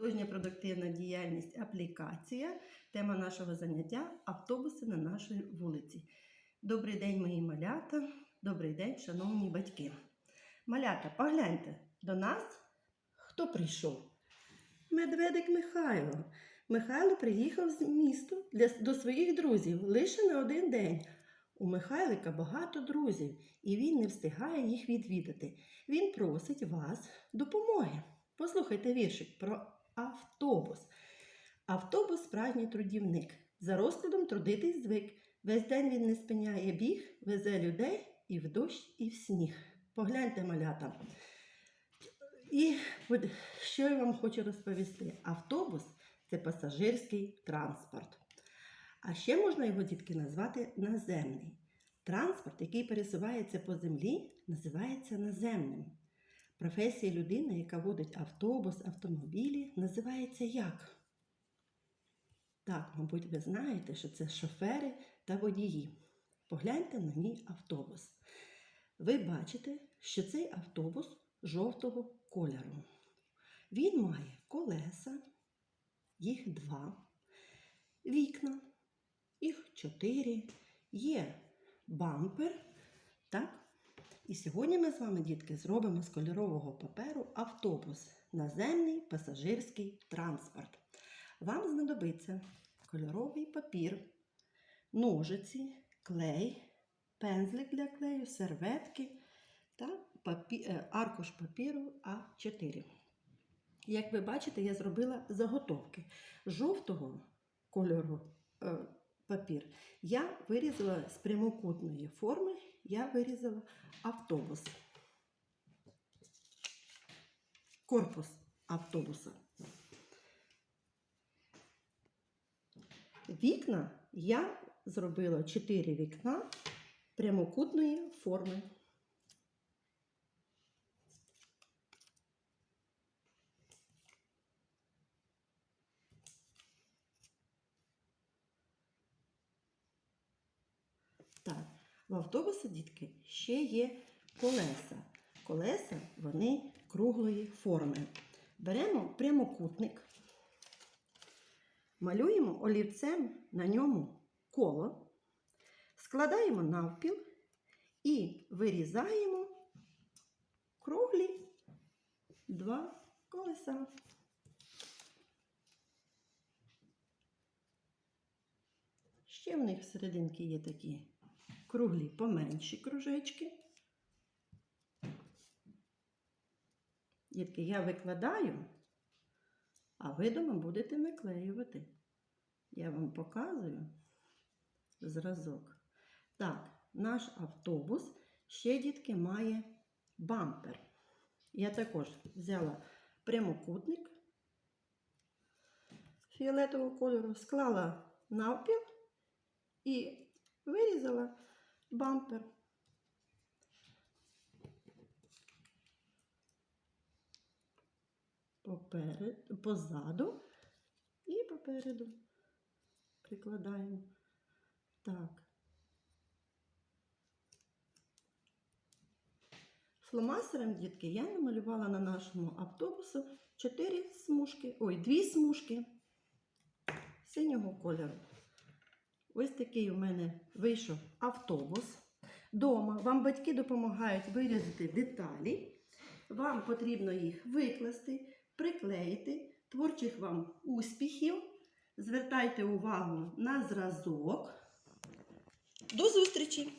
Художня продуктивна діяльність аплікація. Тема нашого заняття автобуси на нашій вулиці. Добрий день, мої малята. Добрий день, шановні батьки. Малята, погляньте до нас, хто прийшов? Медведик Михайло. Михайло приїхав з міста для, до своїх друзів лише на один день. У Михайлика багато друзів, і він не встигає їх відвідати. Він просить вас допомоги. Послухайте віршик про автобус. Автобус справжній трудівник. За розкладом трудитись звик. Весь день він не спиняє біг, везе людей і в дощ, і в сніг. Погляньте, малята. І що я вам хочу розповісти: автобус це пасажирський транспорт. А ще можна його дітки назвати наземний. Транспорт, який пересувається по землі, називається наземним. Професія людини, яка водить автобус, автомобілі, називається як? Так, мабуть, ви знаєте, що це шофери та водії. Погляньте на мій автобус. Ви бачите, що цей автобус жовтого кольору. Він має колеса, їх два, вікна, їх чотири, є бампер. Так? І сьогодні ми з вами, дітки, зробимо з кольорового паперу автобус, наземний пасажирський транспорт. Вам знадобиться кольоровий папір, ножиці, клей, пензлик для клею, серветки та папі... е, аркуш папіру А4. Як ви бачите, я зробила заготовки жовтого кольору е, папір. Я вирізала з прямокутної форми, я вирізала автобус. Корпус автобуса. Вікна я зробила 4 вікна прямокутної форми. Так, в автобуса, дітки, ще є колеса. Колеса вони круглої форми. Беремо прямокутник, малюємо олівцем на ньому коло, складаємо навпіл і вирізаємо круглі два колеса. Ще в них всерединки є такі круглі поменші кружечки. Дітки, я викладаю, а ви дома будете наклеювати. Я вам показую зразок. Так, наш автобус ще, дітки, має бампер. Я також взяла прямокутник фіолетового кольору, склала навпіл і вирізала бампер. Поперед, позаду і попереду прикладаємо. Так. Фломастером, дітки, я намалювала на нашому автобусу 4 смужки, ой, 2 смужки синього кольору. Ось такий у мене вийшов автобус. Дома вам батьки допомагають вирізати деталі. Вам потрібно їх викласти, приклеїти. Творчих вам успіхів. Звертайте увагу на зразок. До зустрічі!